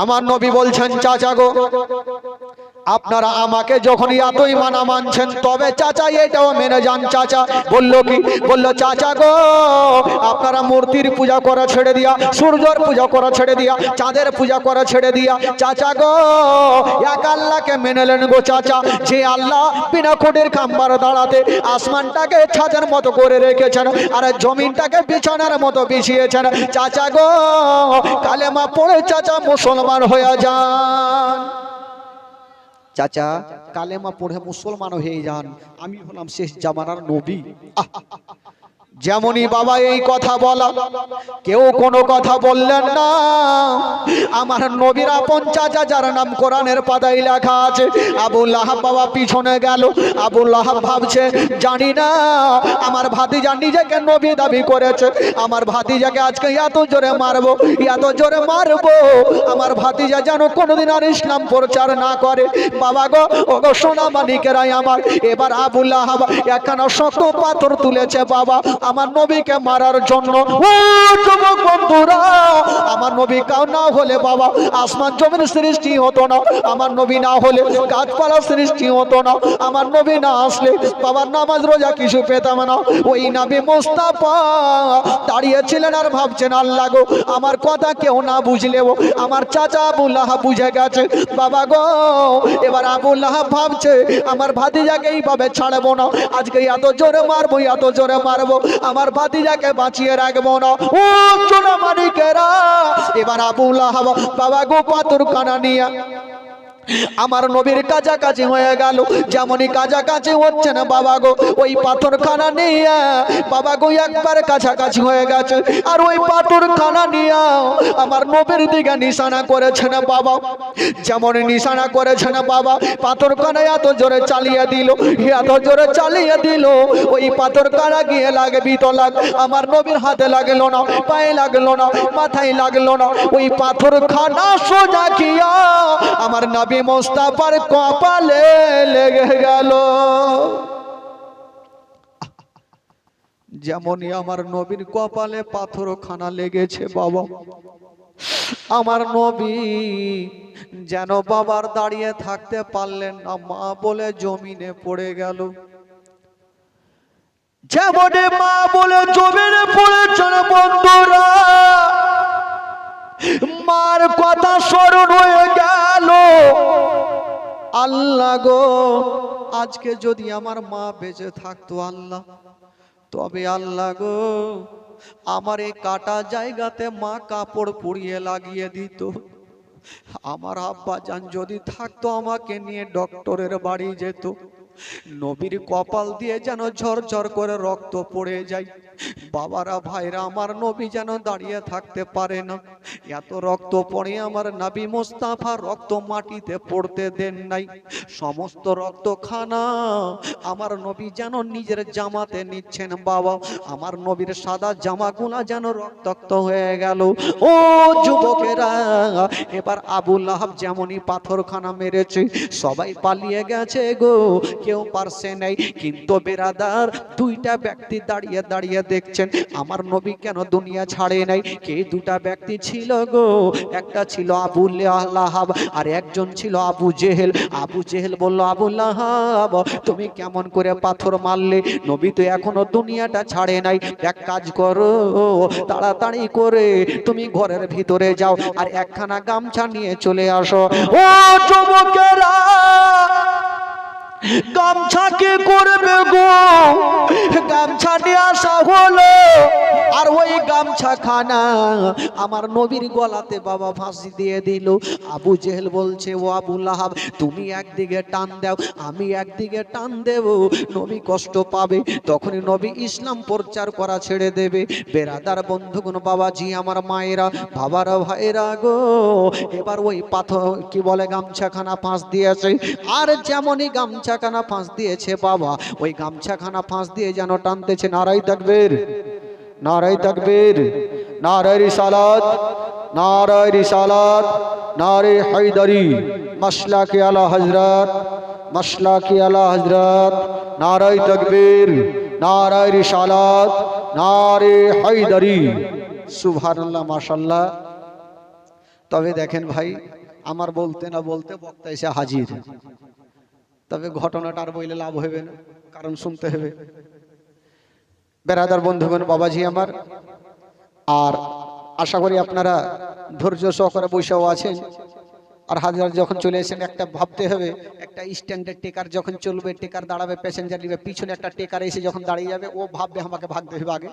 আমার নবী বলছেন চাচা গো আপনারা আমাকে যখন এতই মানা মানছেন তবে চাচা এটাও মেনে যান চাচা বলল কি? বলল চাচা গো আপনারা মূর্তির পূজা করা ছেড়ে দিয়া সূর্যর পূজা করা ছেড়ে দিয়া চাঁদের পূজা করা ছেড়ে দিয়া চাচা গো এক আল্লাহকে মেনে নেন গো চাচা। যে আল্লাহ বিনা কোটের খাম্বার দাঁড়াতে আসমানটাকে ছাদের মতো করে রেখেছেন আর জমিনটাকে বিছানার মতো বিছিয়েছেন চাচা গো কালেমা পড়ে চাচা মুসলমান হয়ে যান। চাচা কালেমা পড়ে মুসলমান হয়ে যান আমি হলাম শেষ জামানার নবী! যেমনই বাবা এই কথা বলা, কেউ কোনো কথা বললেন না। আমার নবীরা চাচা যার নাম কোরআনের পাতায় লেখা আছে। আবুল আহাব বাবা পিছনে গেল। আবুল আহাব ভাবছে, জানি না, আমার ভাতিজা নিজেকে নবী দাবি করেছে। আমার ভাতিজাকে আজকে এত জোরে মারবো, এত জোরে মারবো। আমার ভাতিজা যেন কোনোদিন আর ইসলাম প্রচার না করে। বাবা গো ও গো সোনা মানিকেরাই আমার। এবার আবুল আহাব একখানা শক্ত পাথর তুলেছে বাবা। আমার নবীকে মারার জন্য। ও যুবক বন্ধুরা, আমার নবী কাউ না হলে বাবা, আসমান জমির সৃষ্টি হতো না। আমার নবী না হলে গাছপালা সৃষ্টি হতো না। আমার নবী না আসলে বাবার নামাজ রোজা কিছু পেতাম না। ওই নাবি মোস্তাফা দাঁড়িয়েছিলেন আর ভাবছেন, আল্লাহ গো, আমার কথা কেউ না বুঝলেও আমার চাচা আবুল্লাহ বুঝে গেছে। বাবা গো, এবার আবুল্লাহ ভাবছে, আমার ভাতিজাকে এইভাবে ছাড়বো না। আজকে এত জোরে মারবো, এত জোরে মারবো। আমার ভাতিজাকে বাঁচিয়ে রাখব না। ও চোনা মানিকেরা এবার আবুল্লাহ বাবা গো পাথর কানা নিয়ে আমার নবীর কাছাকাছি হয়ে গেল। যেমনই কাছাকাছি হচ্ছে না বাবা গো, ওই পাথর খানা নিয়ে, বাবা গো একবার কাছাকাছি হয়ে গেছে। আর ওই পাথর খানা নিয়ে আমার নবীর দিকে নিশানা করেছে না বাবা। যেমন নিশানা করেছে না বাবা পাথর খানা এত জোরে চালিয়ে দিল, এত জোরে চালিয়ে দিল। ওই পাথর কানা গিয়ে লাগ, আমার নবীর হাতে লাগল না, পায়ে লাগল না, মাথায় লাগল না। ওই পাথর খানা সোজা কিয়া আমার নবী মোস্তাফার কপালে লেগে গেল। যেমনই আমার নবীর কপালে পাথর খানা লেগেছে বাবা। আমার নবী যেন বাবার দাঁড়িয়ে থাকতে পারলেন না, মা বলে জমিনে পড়ে গেল। যেমনে মা বলে জমিনে পড়েছেন বন্ধুরা মার কথা স্মরণ হয়ে গেল। আল্লাহ গো, আজকে যদি আমার মা বেঁচে থাকতো আল্লাহ, তবে আল্লাহ গো, আমার এই কাটা জায়গাতে মা কাপড় পুড়িয়ে লাগিয়ে দিত। আমার আব্বা যান যদি থাকতো, আমাকে নিয়ে ডক্টরের বাড়ি যেত। নবীর কপাল দিয়ে যেন ঝরঝর করে রক্ত পড়ে যায়। বাবারা, ভাইরা, আমার নবী যেন দাঁড়িয়ে থাকতে পারে না। এত রক্ত পড়ে আমার নাবি মোস্তাফা রক্ত মাটিতে পড়তে দেন নাই। সমস্ত রক্ত খানা আমার নবী যেন নিজের জামাতে নিচ্ছেন, বাবা। আমার নবীর সাদা জামাগুলা যেন রক্তাক্ত হয়ে গেল। ও যুবকেরা, এবার আবুল আহাব যেমনই পাথরখানা মেরেছে, সবাই পালিয়ে গেছে গো। কেউ পারছে নাই। কিন্তু বেরাদার, দুইটা ব্যক্তি দাঁড়িয়ে দাঁড়িয়ে দেখছেন, আমার নবী কেন দুনিয়া ছাড়ে নাই? কে দুটা ব্যক্তি ছিল গো? একটা ছিল আবু লাহাব আর একজন ছিল আবু জেহেল। আবু জেহেল বলল, আবু লাহাব, তুমি কেমন করে পাথর মারলে? নবী তো এখনও দুনিয়াটা ছাড়ে নাই। এক কাজ করো, তাড়াতাড়ি করে তুমি ঘরের ভিতরে যাও আর একখানা গামছা নিয়ে চলে আসো। ও যুবকেরা গামছা কি করবে গো? গামছা নিয়ে আসা হলো। আর ওই গামছা খানা আমার নবীর গলাতে বাবা ফাঁসি দিয়ে দিল। আবু জেহেল বলছে, ও আবু লাহাব, তুমি একদিকে টান দাও, আমি একদিকে টান দেব। নবী কষ্ট পাবে, তখনই নবী ইসলাম প্রচার করা ছেড়ে দেবে। বেরাদার বন্ধুগুন বাবাজি আমার মায়েরা, বাবারা ভাইরা গো, এবার ওই পাথর, কি বলে, গামছাখানা ফাঁস দিয়েছে। আর যেমনই গামছাখানা ফাঁস দিয়েছে বাবা, ওই গামছাখানা ফাঁস দিয়ে যেন টানতেছে, নারাই তাকবীর। নারাই তাকবীর নারাই রিসালাত নারাই রিসালাত নারে হায়দারি মাসলা কে আলা হজরত মাসলা কে আলা হজরত নারাই তাকবীর নারাই রিসালাত নারে হায়দারি। সুবহানাল্লাহ, মাশাআল্লাহ। তবে দেখেন ভাই, আমার বলতে না বলতে বক্তা এসে হাজির। তবে ঘটনাটা আর বইলে লাভ হবে না, কারণ শুনতে হবে। বেড়াদার বন্ধুগণ, বাবাজি আমার। আর আশা করি আপনারা ধৈর্য সহকারে বৈশাও আছেন। আর হাজার যখন চলে এসেছেন, একটা ভাবতে হবে, একটা স্ট্যান্ডার্ড টেকার যখন চলবে টেকার দাঁড়াবে প্যাসেঞ্জার নিবে, পিছনে একটা টেকার এসে যখন দাঁড়িয়ে যাবে, ও ভাববে আমাকে ভাগতে হবে আগে।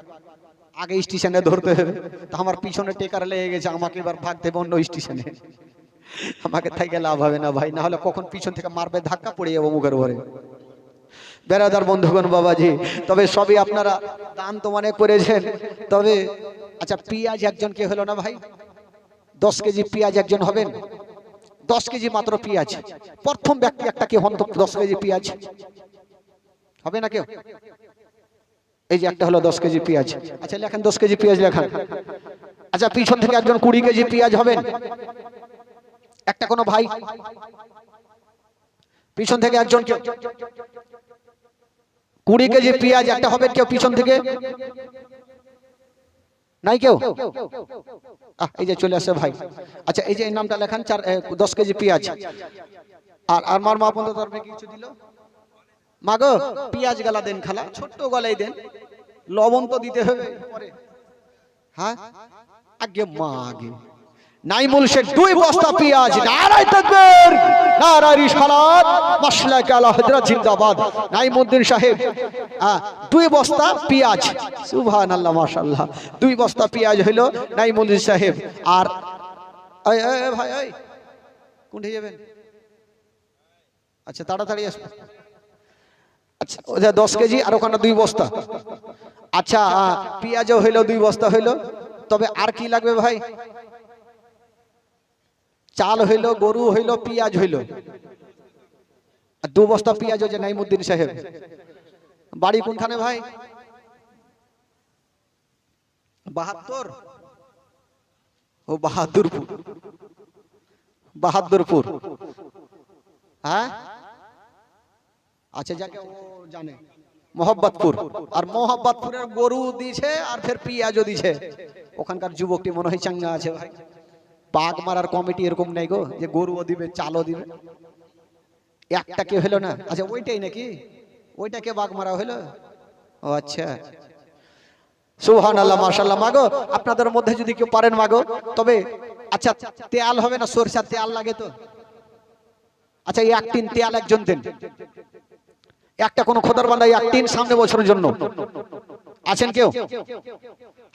আগে স্টেশনে ধরতে হবে। তো আমার পিছনে টেকার লেগে গেছে, আমাকে এবার ভাগতে হবে অন্য স্টেশনে আমাকে থেকে লাভ হবে না ভাই, না হলে কখন পিছন থেকে মারবে, ধাক্কা পড়ে যাব মুখের উপরে। বেড়াদার বন্ধুগণ, বাবাজি, তবে সবই আপনারা দান তো মনে করেছেন, তবে আচ্ছা পেঁয়াজ একজন কে হলো না ভাই? দশ কেজি পেঁয়াজ একজন হবেন? দশ কেজি মাত্র পেঁয়াজ। প্রথম ব্যক্তি একটা কে হন দশ কেজি পেঁয়াজ? হবে না কেউ? এই যে একটা হলো দশ কেজি পেঁয়াজ। আচ্ছা লেখান দশ কেজি পেঁয়াজ লেখান। আচ্ছা পিছন থেকে একজন কুড়ি কেজি পেঁয়াজ হবেন? একটা কোনো ভাই? পিছন থেকে একজন কেউ কুড়ি কেজি পেঁয়াজ একটা হবে কেউ পিছন থেকে? নাই কেউ? এই যে চলে আসে ভাই। আচ্ছা এই যে এই নামটা লেখান, চার দশ কেজি পেঁয়াজ। আর আর মার মা বন্ধু তরফে কিছু দিল? মাগো পেঁয়াজ গালা দেন খালা, ছোট্ট গলাই দেন। লবণ তো দিতে হবে। পরে হ্যাঁ? আগে মা আগে। নাইমুল শেখ দুই বস্তা পেঁয়াজ নারাই তাকবীর নারাই রিসালাত মাসলাক আলা হযরত জিন্দাবাদ। নাইমুদ্দিন সাহেব দুই বস্তা পেঁয়াজ। সুবহানাল্লাহ মাশাআল্লাহ। দুই বস্তা পেঁয়াজ হইল নাইমুদ্দিন সাহেব। আর এই ভাই এই কোনটি যাবেন? আচ্ছা তাড়াতাড়ি আসবে আচ্ছা ওটা দশ কেজি আর ওখানে দুই বস্তা। আচ্ছা পেঁয়াজও হইল দুই বস্তা হইল। তবে আর কি লাগবে ভাই? চাল হইল, গরু হইল, পেঁয়াজ হইল। দু বস্তা পেঁয়াজ হচ্ছে নাইমুদ্দিন সাহেব। বাড়ি কোনখানে ভাই? বাহাত্তর? ও বাহাদুরপুর। বাহাদুরপুর। হ্যাঁ? আচ্ছা যাকে জানে। মোহাম্মদপুর আর মোহাম্মদপুরের গরু দিছে আর ফের পেঁয়াজও দিছে। ওখানকার যুবকটি মনে হয় চাঙ্গা আছে ভাই। বাঘ মারার কমিটি এরকম নেই গো, যে গরুও দিবে, চালও দিবে। একটা কে হলো না? আচ্ছা ওইটাই নাকি? ওইটা ওইটাকে বাঘ মারা হলো? ও আচ্ছা। সুহান আল্লাহ মাশাল্লাহ মাগো, আপনাদের মধ্যে যদি কেউ পারেন মাগো, তবে আচ্ছা তেল হবে না সরষার তেল লাগে তো? আচ্ছা এই এক টিন তেল একজন দেন। একটা কোনো খোদার বান্ধা এক টিন সামনে বছরের জন্য। আছেন কেউ?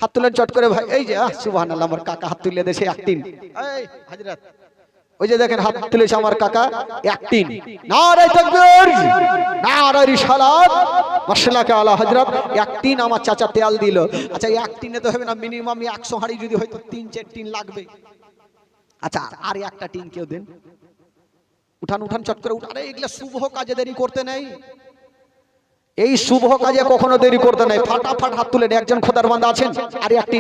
হাত তুলেন চট করে ভাই। এই যে আহ আল্লাহ আমার কাকা হাত তুলে দেশে এক টিন। ওই যে দেখেন হাত তুলেছে আমার কাকা এক টিন। নারে তাকবীর নারে রিসালাত মাশাআল্লাহ আলা হযরত এক টিন আমার চাচা তেল দিল। আচ্ছা এক টিনে তো হবে না মিনিমাম 100 হাড়ি যদি হয়তো তিন চার টিন লাগবে। আচ্ছা আর একটা টিন কেউ দেন? উঠান উঠান চট করে উঠান। এগুলা শুভ কাজে দেরি করতে নেই। এই শুভ কাজে কখনো দেরি করতে নাই। ফাটাফাট হাত তুলে নেন। একজন খোদার বান্দা আছেন। আর একটি।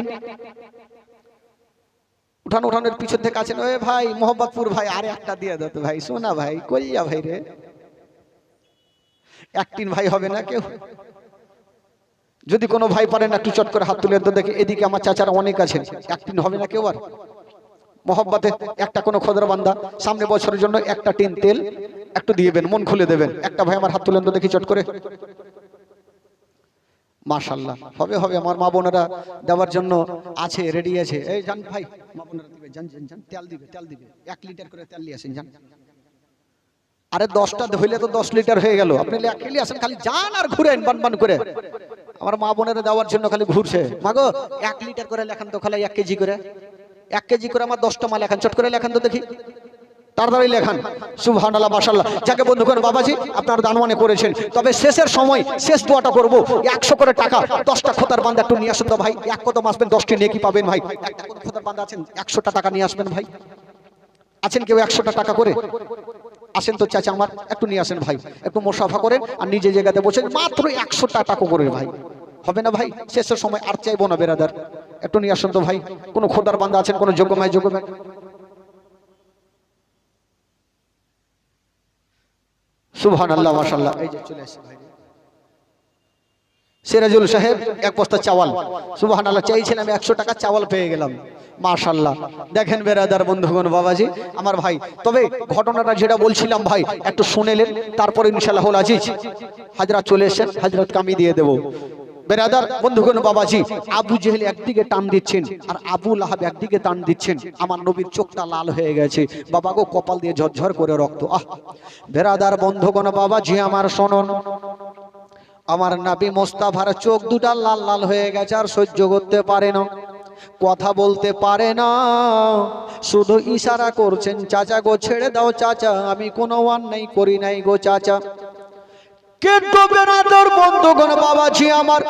উঠান উঠানের পিছন থেকে আছেন। ওই ভাই, মোহাম্মদপুর ভাই, আর একটা দিয়ে দাও তো ভাই। সোনা ভাই, কইয়া ভাই রে। একটিন ভাই হবে না কেউ? যদি কোনো ভাই পারেন একটু চট করে হাত তুলে দেখে, এদিকে আমার চাচারা অনেক আছেন। একটিন হবে না কেউ আর? মোহাম্মতে একটা কোনো খোদার বান্দা। সামনে বছরের জন্য একটা টিন তেল একটু দিয়ে দিয়েবেন মন খুলে দেবেন। একটা ভাই আমার হাত তুলেন তো দেখি চট করে। মাশাল্লাহ হবে হবে, আমার মা বোনেরা দেওয়ার জন্য আছে রেডি আছে। এই জান ভাই, মা বোনেরা দিবে জান জান জান তেল দিবে তেল দিবে। এক লিটার করে তেল নিয়ে আসেন জান আরে দশটা ধইলে তো দশ লিটার হয়ে গেল। আপনি খেলি আসেন, খালি যান আর ঘুরেন, বান বান করে। আমার মা বোনেরা দেওয়ার জন্য খালি ঘুরছে। মাগো, এক লিটার করে লেখান তো খালি এক কেজি করে। এক কেজি করে আমার দশটা মাল লেখান চট করে লেখান তো দেখি। তাড়াতাড়ি লেখান। সুবহানাল্লাহ, মাশাআল্লাহ। যাকে বন্ধু করে বাবাজি, আপনার দানমানে করেছেন। তবে শেষের সময়, শেষ দোয়াটা করব। একশো করে টাকা, দশটা খোদার বান্দা একটু নিয়ে আসুন তো ভাই। এক কদম আসবেন, দশটি নেকি পাবেন ভাই? খোদার বান্দা আছেন, একশোটা টাকা নিয়ে আসবেন ভাই। আছেন কেউ একশোটা টাকা করে? আসেন তো চাচা আমার, একটু নিয়ে আসেন ভাই। একটু মোসাফা করেন আর নিজে জায়গাতে বসেন। মাত্র একশোটা টাকা করে ভাই। হবে না ভাই? শেষের সময় আর চাইব না বেরাদার একটু নিয়ে আসুন তো ভাই। কোনো খোদার বান্দা আছেন, কোনো যোগ্যময় যোগ্যময় সুবহান আল্লাহ মাশাল্লাহ এই যে চলে আসি ভাই সিরাজুল সাহেব এক বস্তা চাওয়াল। সুবহান আল্লাহ চাইছিলাম একশো টাকা চাওয়াল পেয়ে গেলাম। মাশাল্লাহ দেখেন বেরাদার বন্ধুগণ বাবাজি আমার ভাই। তবে ঘটনাটা যেটা বলছিলাম ভাই একটু শুনেলেন তারপরে ইনশাল্লাহ হল আজিজ। হাজরাত চলে এসেছেন হাজরাত কামি দিয়ে দেবো। বেরাদার, বন্ধুগণ, বাবাজি, আবু জেহেল একদিকে টান দিচ্ছেন আর আবু লাহাব একদিকে টান দিচ্ছেন। আমার নবীর চোখটা লাল হয়ে গেছে। বাবা গো, কপাল দিয়ে ঝরঝর করে রক্ত। আহ! বেরাদার, বন্ধুগণ, বাবাজি, আমার শোনন। আমার নাবি মোস্তাফার চোখ দুটা লাল লাল হয়ে গেছে, আর সহ্য করতে পারে না। কথা বলতে পারে না। শুধু ইশারা করছেন, চাচা গো, ছেড়ে দাও, চাচা। আমি কোনো অন্যায় করি নাই গো, চাচা। কিন্তু বেনাদর বন্ধুগণ, বাবাজি আমার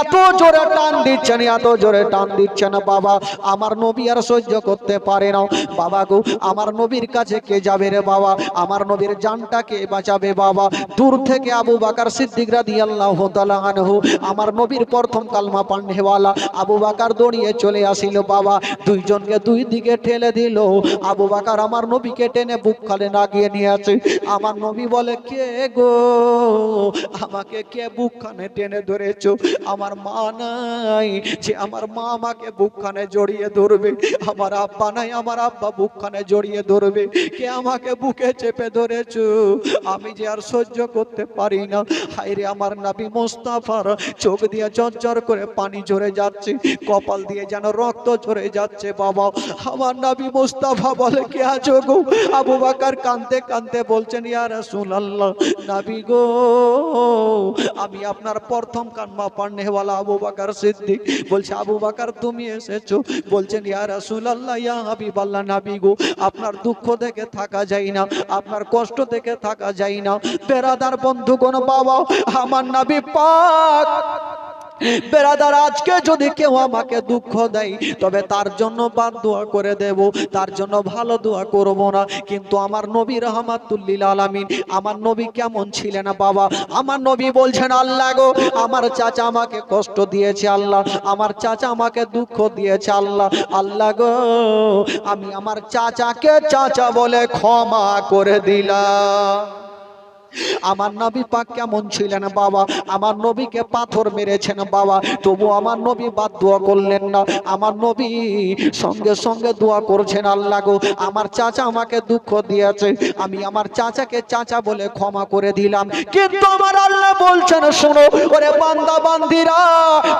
এত জোরে টান দিচ্ছেন এত জোরে টান দিচ্ছেন, বাবা, আমার নবী আর সহ্য করতে পারে না। বাবা গো, আমার নবীর কাছে কে যাবে রে বাবা? আমার নবীর জানটা কে বাঁচাবে বাবা? দূর থেকে আবু বাকার সিদ্দিক রাদিয়াল্লাহু তাআলা আনহু, আমার নবীর প্রথম কালমা পান্ডেওয়ালা আবু বাকার দৌড়িয়ে চলে আসিল, বাবা, দুইজনকে দুই দিকে ঠেলে দিল। আবু বাকার আমার নবীকে টেনে বুক খালে নাগিয়ে নিয়ে আছে আমার নবী বলে, কে গো? আমাকে কে বুকখানে টেনে ধরেছো? আমার মা নাই যে আমার মা আমাকে বুকখানে জড়িয়ে ধরবে। আমার আব্বা নাই, আমার আব্বা বুকখানে জড়িয়ে ধরবে। কে আমাকে বুকে চেপে ধরেছো? আমি যে আর সহ্য করতে পারি না। হাইরে আমার নাবি মোস্তাফার চোখ দিয়ে চঞ্চর করে পানি ঝরে যাচ্ছে। কপাল দিয়ে যেন রক্ত ঝরে যাচ্ছে, বাবা। আমার নাবি মোস্তাফা বলে, কে আছো গো? আবু বাকার কানতে কানতে বলছেন, ইয়া রাসূলুল্লাহ, নাবি গো আমি আপনার প্রথম কান্মা পান্নেওয়ালা আবু বাকার সিদ্দিক। বলছে, আবু বাকার, তুমি এসেছ। বলছেন, ইয়া রাসূলুল্লাহ, ইয়া হাবিবাল্লাহ, নাবি গো, আপনার দুঃখ দেখে থাকা যায় না, আপনার কষ্ট দেখে থাকা যায় না। পেরাদার বন্ধু বন্ধুগণ, বাবা, আমার নাবি পাক। বেরাদার, আজকে যদি কেউ আমাকে দুঃখ দেয়, তবে তার জন্য বাদ দোয়া করে দেব। তার জন্য ভালো দোয়া করব না। কিন্তু আমার নবী রহমাতুল্লিল আলামিন, আমার নবী কেমন ছিলেন বাবা? আমার নবী বলছেন, আল্লাহ গো, আমার চাচা আমাকে কষ্ট দিয়েছে আল্লাহ। আমার চাচা আমাকে দুঃখ দিয়েছে আল্লাহ। আল্লাহ গো, আমি আমার চাচাকে চাচা বলে ক্ষমা করে দিলাম। আমার নবী পাক কেমন ছিলেন বাবা? আমার নবীকে পাথর মেরেছেন বাবা। তবু আমার নবী বাদ দোয়া করলেন না। আমার নবী সঙ্গে সঙ্গে দোয়া করছেন, আল্লাহ গো, আমার চাচা আমাকে দুঃখ দিয়েছে। আমি আমার চাচাকে চাচা বলে ক্ষমা করে দিলাম। কিন্তু আমার আল্লাহ বলছেন, শোনো, ওরে বান্দা, বান্দিরা,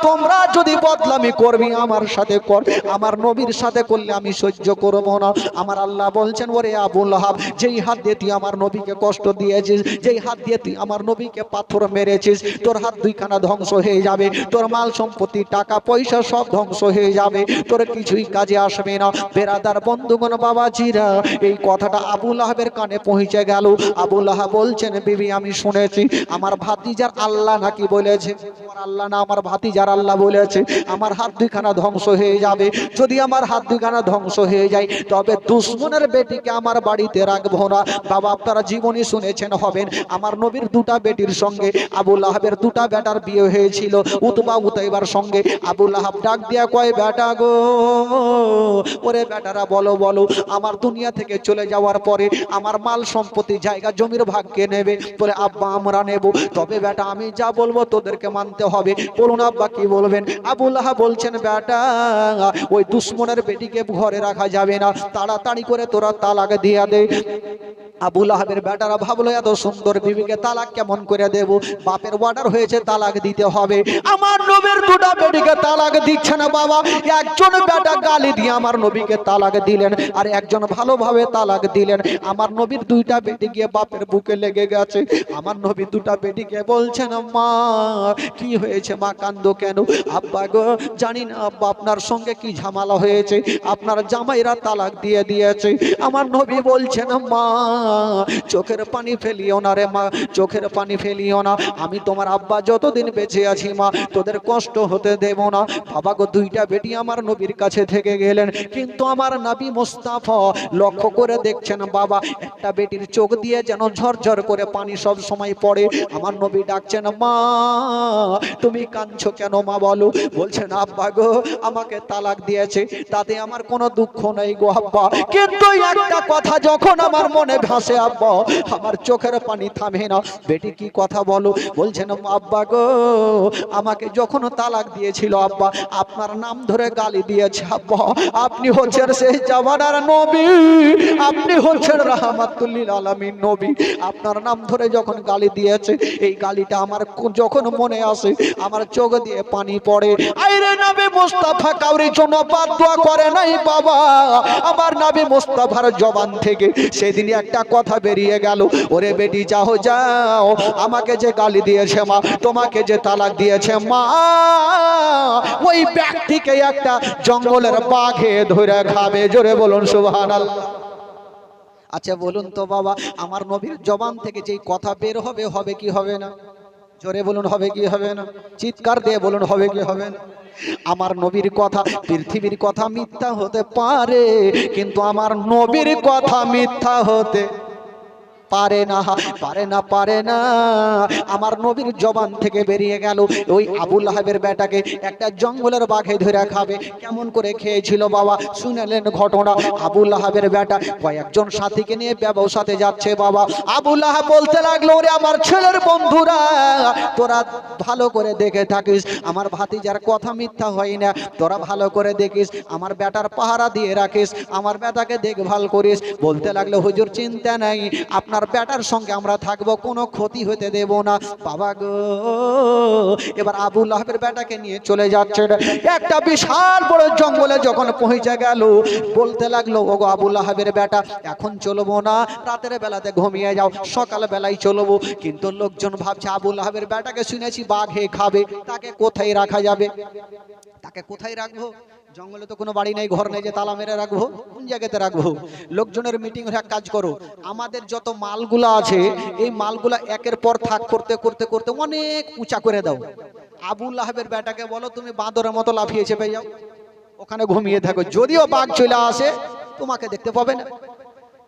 তোমরা যদি বদলামি করবি আমার সাথে কর। আমার নবীর সাথে করলে আমি সহ্য করব না। আমার আল্লাহ বলছেন, ওরে আবুল হাব, যেই হাত দিয়ে তুই আমার নবীকে কষ্ট দিয়েছিস যেই হাত দিয়ে তুই আমার নবীকে পাথর মেরেছিস, তোর হাত দুইখানা ধ্বংস হয়ে যাবে, তোর মাল সম্পত্তি, টাকা, পয়সা সব ধ্বংস হয়ে যাবে, তোর কিছুই কাজে আসবে না। বেরাদার বন্ধুগণ, বাবাজিরা, এই কথাটা আবুল আহাবের কানে পৌঁছে গেল। আবুল আহাব বলছেন, বিবি, আমি শুনেছি, আমার ভাতিজার আল্লাহ নাকি বলেছে? আমার আল্লাহ না, আমার ভাতিজার আল্লাহ বলেছে, আমার হাত দুইখানা ধ্বংস হয়ে যাবে। যদি আমার হাত দুইখানা ধ্বংস হয়ে যায়, তবে দুশ্মনের বেটিকে আমার বাড়িতে রাখব না। বাবা, আপনারা জীবনী শুনেছেন, হবেন আমার নবীর দুটা বেটির সঙ্গে আবুল আহাবের দুটা বেটার বিয়ে হয়েছিল, উতবা উতাইবার সঙ্গে। আবুল আহাব ডাক দিয়া কয়, বেটা গো, ওরে বেটারা বলো বলো, আমার দুনিয়া থেকে চলে যাওয়ার পরে আমার মাল সম্পত্তি জায়গা জমির ভাগকে নেবে। বলে, আব্বা, আমরা নেব। তবে বেটা, আমি যা বলব তোদেরকে মানতে হবে। বলুন, আব্বা, কি বলবেন? আবুল আহাব বলছেন, বেটা, ওই দুশ্মনের বেটিকে ঘরে রাখা যাবে না। তাড়াতাড়ি করে তোরা তালাক দিয়া দে। আবুল আহাবের বেটারা ভাবলো, এত সুন্দর বিবিকে তালাক কেমন করে দেব? বাপের অর্ডার হয়েছে, তালাক দিতে হবে। আমার নবীর দুটা বেটিকে তালাক দিচ্ছে না বাবা। একজন বেটা গালি দিয়ে আমার নবীকে তালাক দিলেন আর একজন ভালোভাবে তালাক দিলেন। আমার নবীর দুইটা বেটি গিয়ে বাপের বুকে লেগে গেছে। আমার নবী দুটা বেটিকে বলছেন, মা, কি হয়েছে? মা কান্দ কেন? আব্বা গো, জানি না, আব্বা, আপনার সঙ্গে কি ঝামেলা হয়েছে? আপনার জামাইরা তালাক দিয়ে দিয়েছে। আমার নবী বলছেন, মা, চোখের পানি ফেলিও না রে মা, চোখের পানি ফেলিও না। আমি তোমার আব্বা যতদিন বেঁচে আছি মা, তোদের কষ্ট হতে দেব না। বাবা গো, দুইটা বেটি আমার নবীর কাছে থেকে গেলেন। কিন্তু আমার নাবি মোস্তাফা, লক্ষ্য করে দেখছেন বাবা, একটা বেটির চোখ দিয়ে যেন ঝরঝর করে পানি সব সময় পড়ে। আমার নবী ডাকছেন, মা, তুমি কাঁদছো কেন মা, বলো? বলছেন, আব্বা গো, আমাকে তালাক দিয়েছে, তাতে আমার কোনো দুঃখ নেই গো আব্বা। কিন্তু একটা কথা যখন আমার মনে ভাসে, আব্বা, আমার চোখের পানি থামে না। বেটি, কি কথা বলো? বলছেন আব্বা গো, আমাকে যখন তালাক দিয়েছিল আব্বা, আপনার নাম ধরে গালি দিয়েছে আব্বা। আপনি হচ্ছেন সেই জামানার নবী। আপনি হচ্ছেন রাহমাতুল্লিল আলামিন নবী। আপনার নাম ধরে যখন গালি দিয়েছে, এই গালিটা আমার যখন মনে আসে, আমার চোখ দিয়ে পানি পড়ে। আইরে নবী মুস্তাফা কাউরির জন্য দোয়া করে নাই বাবা। আমার নবী মুস্তাফার জবান থেকে সেদিন একটা কথা বেরিয়ে গেল। ওরে বেটি যাও যাও। আমাকে যে গালি দিয়েছে মা, তোমাকে যে তালাক দিয়েছে মা, ওই ব্যক্তিকে একটা জঙ্গলের বাঘে ধরে খাবে। জোরে বলুন, সুবহানাল্লাহ। আচ্ছা বলুন তো বাবা, আমার নবীর জবান থেকে যেই কথা বের হবে হবে কি হবে না? জোরে বলুন, হবে কি হবে না? চিৎকার দিয়ে বলুন, হবে কি হবে না? আমার নবীর কথা পৃথিবীর কথা মিথ্যা হতে পারে, কিন্তু আমার নবীর কথা মিথ্যা হতে পারে না পারে না পারে না। আমার নবীর জবান থেকে বেরিয়ে গেল। ওই আবুল আহাবের বেটাকে একটা জঙ্গলের বাঘে ধরে খাবে। কেমন করে খেয়েছিল বাবা, শুনেলেন ঘটনা। আবুল আহাবের বেটা কয়েকজন সাথীকে নিয়ে ব্যবসাতে যাচ্ছে বাবা। আবুল আহাব বলতে লাগল, ওরে আমার ছেলের বন্ধুরা, তোরা ভালো করে দেখে থাকিস। আমার ভাতিজার কথা মিথ্যা হয় না। তোরা ভালো করে দেখিস, আমার বেটার পাহারা দিয়ে রাখিস। আমার বেটাকে দেখভাল করিস। বলতে লাগল, হুজুর, চিন্তা নাই। আপনার বেটার সঙ্গে আমরা থাকব, কোনো ক্ষতি হতে দেব না। বাবা গো, এবার আবুল আহাবের বেটাকে নিয়ে চলে যাচ্ছে একটা বিশাল বড় জঙ্গলে যখন পৌঁছে গেল, বলতে লাগল, ওগো আবুল আহাবের বেটা এখন চলবো না, রাতের বেলাতে ঘুমিয়ে যাও, সকাল বেলায় চলবো। কিন্তু লোকজন ভাবছে আবুল আহাবের বেটাকে শুনেছি বাঘে খাবে, তাকে কোথায় রাখা যাবে? তাকে কোথায় রাখব? জঙ্গলে তো কোনো বাড়ি নেই, ঘর নেই যে তালা মেরে রাখব, কোন জায়গাতে রাখব? লোকজনের মিটিং এক কাজ করো, আমাদের যত মালগুলা আছে, এই মালগুলা একের পর থাক করতে করতে করতে অনেক উঁচা করে দাও। আবুল আহাবের বেটাকে বলো, তুমি বাঁদরের মতো লাফিয়ে চেপে যাও। ওখানে ঘুমিয়ে থাকো। যদিও বাঘ চলে আসে, তোমাকে দেখতে পাবে না।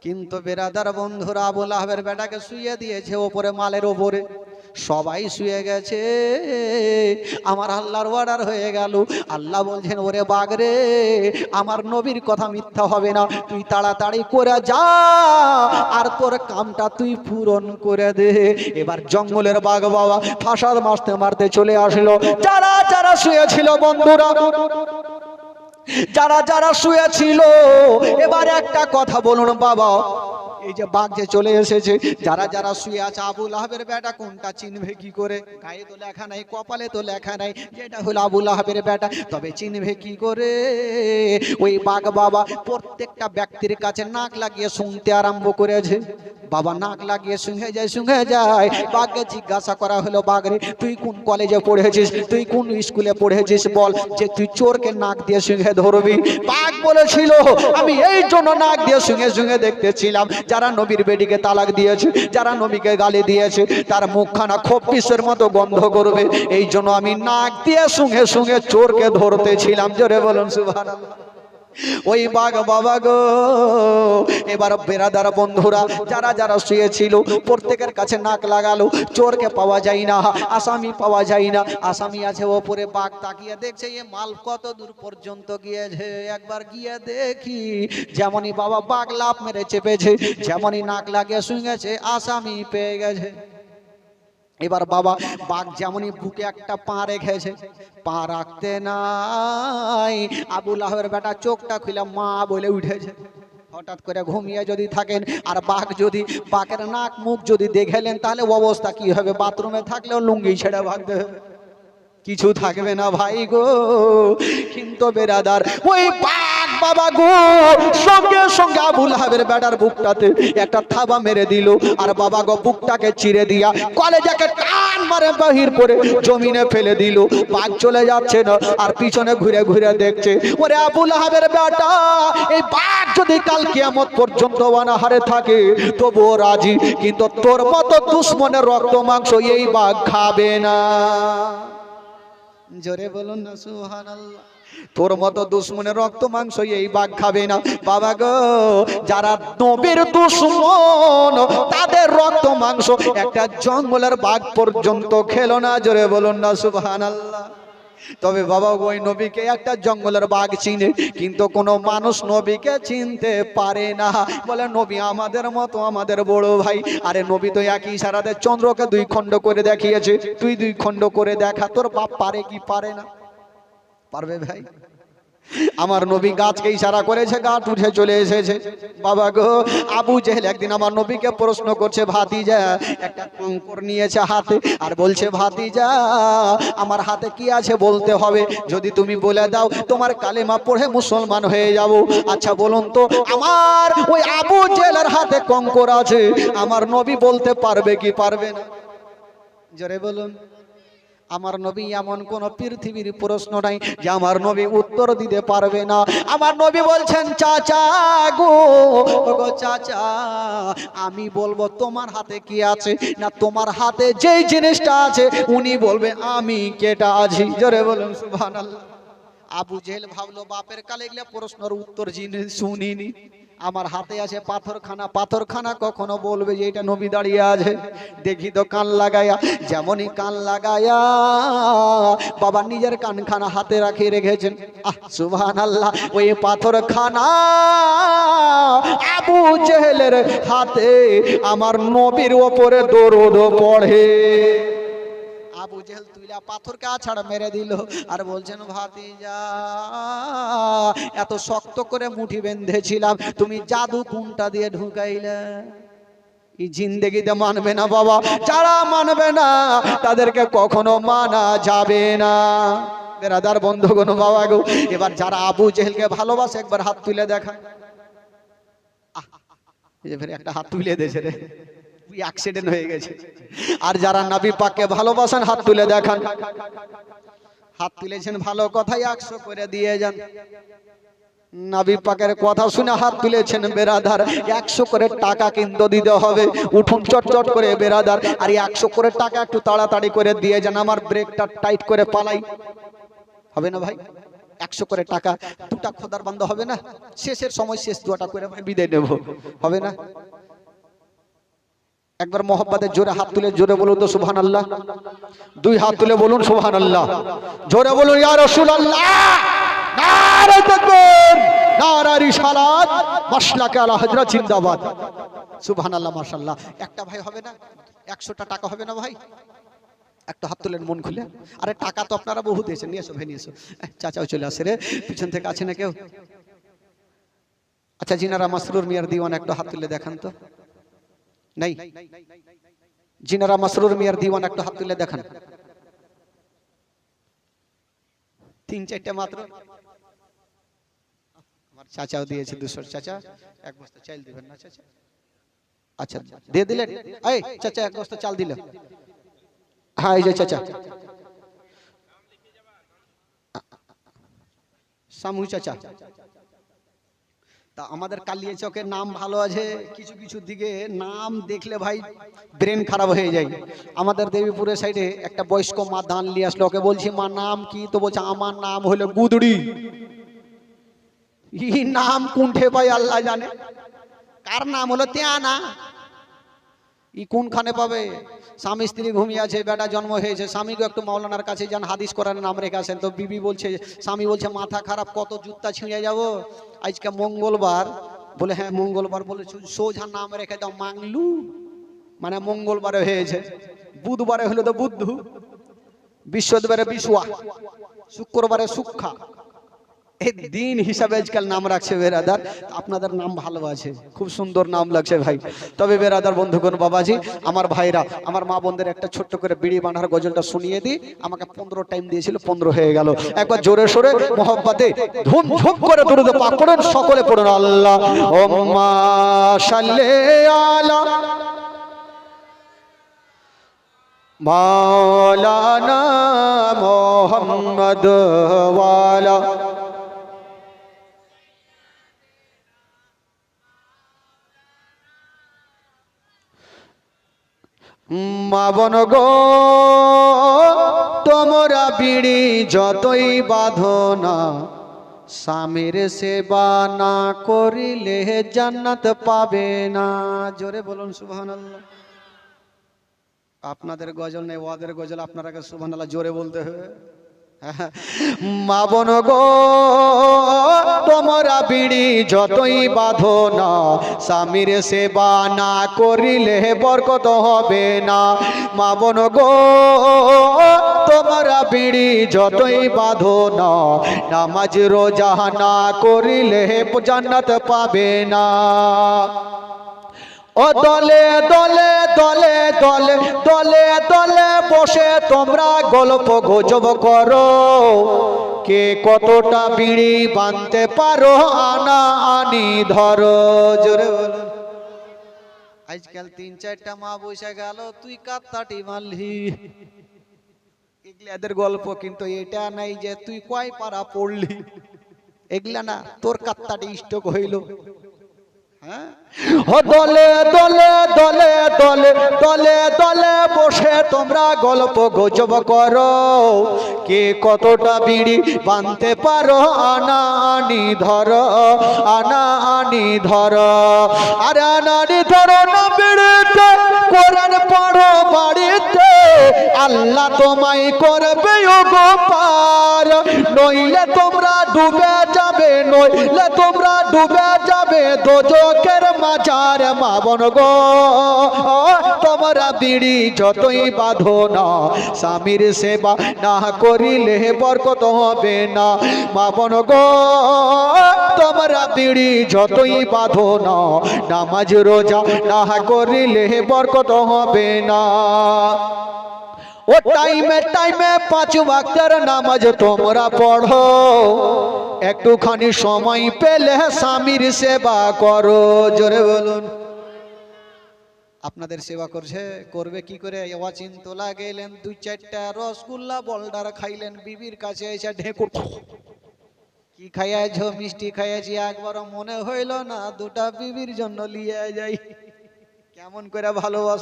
কিন্তু বেরাদার বন্ধুরা, আবুল আহাবের বেটাকে শুয়ে দিয়েছে ওপরে, মালের ওপরে। সবাই শুয়ে গেছে। আমার আল্লাহর অর্ডার হয়ে গেল। আল্লাহ বলছেন, ওরে বাঘ রে, আমার নবীর কথা মিথ্যা হবে না। তুই তাড়াতাড়ি করে যা, আর তোর কামটা তুই পূরণ করে দে। এবার জঙ্গলের বাঘ বাবা ফাঁসাদ মারতে মারতে চলে আসলো। যারা যারা শুয়েছিল বন্ধুরা, যারা যারা শুয়েছিল, এবার একটা কথা বলুন বাবা। এই যে বাঘ যে চলে এসেছে, যারা যারা শুয়ে আছে, আবুল আহাবের বেটা কোনটা চিনবে কি করে? গায়ে তো লেখা নাই, কপালে তো লেখা নাই, যেটা হলো আবুল আহাবের বেটা, তবে চিনবে কি করে? ওই বাঘ বাবা প্রত্যেকটা ব্যক্তির কাছে নাক লাগিয়ে শুনতে আরম্ভ করেছে। বাবা নাক লাগিয়ে শুনে যায় শুনে যায়। বাঘকে জিজ্ঞাসা করা হলো বাঘরে তুই কোন কলেজে পড়েছিস? তুই কোন স্কুলে পড়েছিস? বল যে তুই চোরকে নাক দিয়ে শুনে ধরবি। বাঘ বলেছিল, আমি এই জন্য নাক দিয়ে শুনে শুনে দেখতেছিলাম যারা নবীর বেডিকে তালাক দিয়েছে, যারা নবীকে গালি দিয়েছে, তার মুখখানা খপ্পিসের মতো গন্ধ করবে। এই জন্য আমি নাক দিয়ে শুনে শুনে চোরকে ধরতেছিলাম। জোরে বলুন, সুবহানাল্লাহ। ওই বাঘ বাবা গো। এবার বেরাদার বন্ধুরা, যারা যারা শুয়েছিল, প্রত্যেকের কাছে নাক লাগালো। চোরকে পাওয়া যায় না, আসামি পাওয়া যায় না। আসামি আছে ওপরে, বাঘ তাকিয়ে দেখছে, এ মাল কত দূর পর্যন্ত গিয়েছে? একবার গিয়ে দেখি। যেমনই বাবা বাঘ লাভ মেরে চেপেছে, যেমনই নাক লাগিয়ে শুনেছে আসামি পেয়ে গেছে। এবার বাবা বাঘ যেমনই বুকে একটা পা রেখেছে, পা রাখতে নাই। আবুল আহের বেটা চোখটা খুলে মা বলে উঠেছে, হঠাৎ করে ঘুমিয়ে যদি থাকেন, আর বাঘ যদি, বাঘের নাক মুখ যদি দেখেলেন, তাহলে অবস্থা কি হবে? বাথরুমে থাকলেও লুঙ্গি ছেড়ে ভাগতে কিছু থাকবে না ভাই গো। কিন্তু বেরাদার, ওই বাঘ বাবা গো, সঙ্গে সঙ্গে আবুল হাবের বেটার বুকটাতে একটা থাবা মেরে দিল। আর বাবা গো, বুকটাকে চিরে দিয়া কলেজাকে টান মারে বাহির করে জমিনে ফেলে দিল। বাঘ চলে যাচ্ছে না, আর পিছনে ঘুরে ঘুরে দেখছে, ওরে আবুল হাবের বেটা, এই বাঘ যদি কাল কিয়ামত পর্যন্ত অনাহারে থাকে, তবুও রাজি। কিন্তু তোর মতো দুশ্মনের রক্ত মাংস এই বাঘ খাবে না। জোরে বলুন না সুহান তোর মতো দুশ্মনের রক্ত, মাংস এই বাঘ খাবে না। বাবা গো, যারা নবীর দুশ্মন, তাদের রক্ত, মাংস একটা জঙ্গলের বাঘ পর্যন্ত খেলো না। জোরে বলুন না সুবহান আল্লাহ তবে বাবা ওই নবীকে একটা জঙ্গলের বাঘ চিনে, কিন্তু কোনো মানুষ নবীকে চিনতে পারে না। বলে, নবী আমাদের মতো, আমাদের বড় ভাই। আরে নবী তো একই সারাতে চন্দ্রকে দুই খণ্ড করে দেখিয়েছে। তুই দুই খণ্ড করে দেখা, তোর বাপ পারে কি পারে না? পারবে ভাই? আমার নবী গাছকে ইশারা করেছে গাছ উঠে চলে এসেছে। বাবা গো, আবু জেহেল একদিন আমার নবীকে প্রশ্ন করছে, ভাতিজা, একটা কঙ্কর নিয়েছে হাতে আর বলছে, ভাতিজা, আমার হাতে কি আছে বলতে হবে? যদি তুমি বলে দাও, তোমার কালেমা পড়ে মুসলমান হয়ে যাব। আচ্ছা বলুন তো, আমার ওই আবু জেলের হাতে কঙ্কর আছে। আমার নবী বলতে পারবে কি পারবে না? জোরে বলুন। আমার নবী এমন কোন পৃথিবীর প্রশ্ন নাই যে আমার নবী উত্তর দিতে পারবে না। আমার নবী বলছেন, চাচা গো গো চাচা, আমি বলব তোমার হাতে কি আছে? না, তোমার হাতে যেই জিনিসটা আছে, উনি বলবে, আমি কেটা আছি? জোরে বলুন, সুবহানাল্লাহ। আবু জেহেল ভাবলো, বাপের কালে গেলে প্রশ্নের উত্তর জিনিস শুনিনি। আমার হাতে আছে পাথরখানা। পাথরখানা কখনো বলবে যে এটা নবী দাঁড়িয়ে আছে। দেখি তো কান লাগায়া, যেমনই কান লাগায়া বাবা নিজের কানখানা হাতে রাখে রেখেছেন। আহ সুবহান আল্লাহ ওই পাথরখানা আবু জেহেলের হাতে আমার নবীর ওপরে দরদ পড়ে। আবু জেহেল তুইলা পাথরকে আছাড় মেরে দিল। আর বলছেন, ভাতিজা, এত শক্ত করে মুঠি বেঁধেছিলাম, তুমি জাদু কোনটা দিয়ে ঢুকাইলে। এই জিন্দেগিতে মানবে না বাবা, যারা মানবে না, তাদেরকে কখনো মানা যাবে না। বেরাদার বন্ধুগণ, বাবা গো, এবার যারা আবু জেহেলকে ভালোবাসে, একবার হাত তুলে দেখা এই একটা হাত তুলে দিয়েছে রে। অ্যাক্সিডেন্ট হয়ে গেছে। আর যারা নাবি পাককে ভালোবাসেন, হাত তুলে দেখান। হাত তুলেছেন ভালো কথাই একশো করে দিয়ে যান। নাবি পাকের কথা শুনে হাত তুলেছেন বেরাদার। একশো করে টাকা কিন্তু দিতে হবে। উঠুন চট চট করে বেরাদার। আর একশো করে টাকা একটু তাড়াতাড়ি করে দিয়ে যান। আমার ব্রেকটা টাইট করে পালাই। হবে না ভাই? একশো করে টাকা। দুটা খোদার বান্ধ হবে না? শেষের সময় শেষ দুটা করে বিদায় নেব। হবে না? একবার মোহাম্মদের জোরে হাত তুলে, জোরে বলুন তো সুবহান আল্লাহ দুই হাত তুলে বলুন সুবহান আল্লাহ জোরে বলুন, ইয়া রাসূল আল্লাহ একটা ভাই হবে না? 100টা টাকা হবে না ভাই? একটা হাত তুলেন, মন খুলে। আরে টাকা তো আপনারা বহু দিয়েছেন। নিয়ে এসো ভাই, নিয়ে এসো। চাচাও চলে আসে রে। পিছন থেকে আছে না কেউ? আচ্ছা জিনারা মাসরুর মিয়ার দিওয়ান, একটা হাত তুলে দেখান তো। নাই। জিনারা মাসরুর মিয়ার দিওয়ান একটা হাত তুলে দেখান। তিন চারটে মাত্র। চাচাও দিয়েছে দুশো চাচা। এক বস্তা চাল দিবেন না চাচা? আচ্ছা দিয়ে দিলেন? এই চাচা, এক বস্তা চাল দিলেন হ্যাঁ এই যে চাচা। সামু চাচা। তা আমাদের কালিয়া চকের নাম ভালো আছে। কিছু কিছু দিকে নাম দেখলে ভাই ব্রেন খারাপ হয়ে যায়। আমাদের দেবীপুরের সাইডে একটা বয়স্ক মা দান নিয়ে আসলো। ওকে বলছি মা নাম কি? তো বলছে আমার নাম হলো গুদড়ি ই নাম কুণ্ঠে ভাই আল্লাহ জানে? কার নাম হলো তেয়ানা? ই কোনখানে পাবে? স্বামী, স্ত্রী ঘুমিয়ে আছে, বেটা জন্ম হয়েছে, স্বামীকে একটু মাওলানার কাছে যান, হাদিস করার নাম রেখে আসেন। তো বিবি বলছে, স্বামী বলছে, মাথা খারাপ, কত জুতা ছিঁড়ে যাব? আজকে মঙ্গলবার। বলে হ্যাঁ মঙ্গলবার বলে সোজা নাম রেখে দাও, মাংলু। মানে মঙ্গলবারে হয়েছে। বুধবারে হলো তো বুদ্ধু। বৃহস্পতিবারে বিশুয়া। শুক্রবারে সুক্ষা এই দিন হিসাবে আজকাল নাম রাখছে বেরাদার। আপনাদের নাম ভালো আছে, খুব সুন্দর নাম লাগছে ভাই। তবে বেরাদার বন্ধুগণ, বাবাজি, আমার ভাইরা, আমার মা বোনদের একটা ছোট্ট করে বিড়ি বাঁধার গজলটা শুনিয়ে দিই। আমাকে পনেরো টাইম দিয়েছিল, পনেরো হয়ে গেল। একবার জোরে সোরে মোহব্বতে ধুম ধুম করে দুরুদ পাক পড়ুন সকলে পড়ুন, আল্লাহ। ওম্মা সাল্লে আলা মাওলানা মোহাম্মদ ওয়ালা মাবন গো, তোমরা বিড়ি যতই বাঁধনা স্বামীর সেবা না করিলে জান্নাত পাবে না। জোরে বলুন, সুবহানাল্লাহ। আপনাদের গজল নেই ওদের গজল আপনারা সুবহানাল্লাহ জোরে বলতে হবে। মা বোন গো তোমরা বিড়ি যতই বাঁধো না, স্বামীর সেবা না করিলে বরকত হবে না। মা বোন গো, তোমরা বিড়ি যতই বাঁধো না, নামাজ রোজা না করিলে জান্নাত পাবে না। ও দলে দলে দলে দলে দলে দলে বসে তোমরা গল্প গুজব করো। কে কতটা বিড়ি বানতে পারো? আনা, আনি, ধরো, জোরে আজকাল তিন চারটা মা বসে গেল, তুই কাত্তাটি মারলি। এগুলা এদের গল্প, কিন্তু এটা নাই যে তুই কয় পারা পড়লি। এগুলা না, তোর কাত্তাটি স্টক হইল। হ্যাঁ? দলে দলে দলে দলে দলে দলে বসে তোমরা গল্প গুজব করো। কে কতটা বিড়ি বানতে পারো? আনা আনি ধর, আনা আনি ধর। আর আনানি ধরো, না বিড়িতে কোরআন পড়ো বাড়িতে। আল্লাহ তোমায় করবে পার নইলে তোমরা ডুবে যাবে, নইলে তোমরা ডুবে যাবে দোজকের মাজার মাবন গো। তোমরা বিড়ি যতই বাঁধো না, স্বামীর সেবা না করিলে বরকত হবে না। মাবন গো, তোমরা বিড়ি যতই বাঁধো না, নামাজ, রোজা না করিলে বরকত হবে না। ও টাইমে টাইমে পাঁচ ওয়াক্তের নামাজ তোমরা পড়ো। একটুখানি সময় পেলে স্বামীর সেবা করো। জোরে বলুন। আপনাদের সেবা করছে, করবে কি করে? ওয়াচিন তোলা গেলেন, দুই চারটা রসগোল্লা বলডার খাইলেন, বিবির কাছে এসে ঢেকুর কি খাইয়াছ, মিষ্টি খাইয়াছি একবার মনে হইল না, দুটা বিবির জন্য লিয়ে যাই। কেমন করে ভালোবাস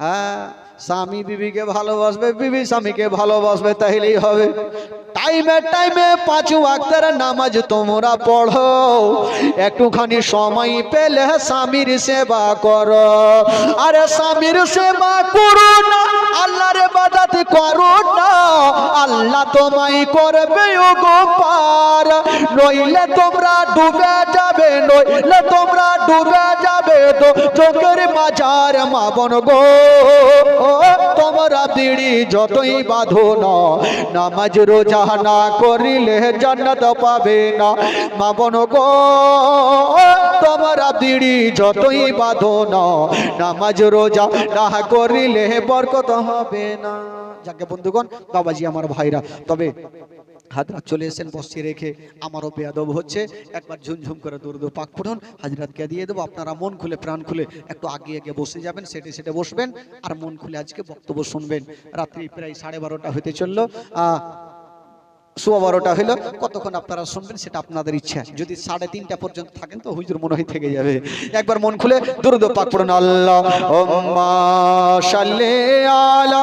হ্যাঁ স্বামী বিবিকে ভালোবাসবে, বিবি স্বামীকে ভালোবাসবে তাহলেই হবে। টাইমে টাইমে পাঁচ ওয়াক্তের নামাজ তোমরা পড়ো। একটুখানি সময় পেলে স্বামীর সেবা করো। আরে স্বামীর সেবা করো না, আল্লাহর বাদাত করো না। আল্লাহ তোমায় করবে ও গো পার। নইলে তোমরা ডুবে যাবে, নইলে তোমরা ডুবে যাবে তো চোখের মাজার মাবন গো। যতই বাঁধো না, নামাজ রোজা না করিলে জান্নাত পাবে না। মাবন গো, তোমরা বিড়ি যতই বাঁধো না, নামাজ রোজা না করিলে বরকত হবে না। যাকে বন্ধুগণ, বাবাজি আমার ভাইরা, তবে হাজরাত চলে এসেছেন বসে রেখে আমারও বেয়াদব হচ্ছে। একবার ঝুমঝুম করে দৌড় পাক ফুটন হাজরাতকে দিয়ে দেবো। আপনারা মন খুলে, প্রাণ খুলে একটু আগে আগে বসে যাবেন, সেটে সেটে বসবেন আর মন খুলে আজকে বক্তব্য শুনবেন। রাত্রি প্রায় সাড়ে বারোটা হতে চলল। সোয়া বারোটা হলো কতক্ষণ আপনারা শুনবেন সেটা আপনাদের ইচ্ছা। যদি সাড়ে তিনটা পর্যন্ত থাকেন তো হুজুর মনে হয় থেকে যাবে। একবার মন খুলে দুরুদ পাক পড়ুন। আল্লাহ আলা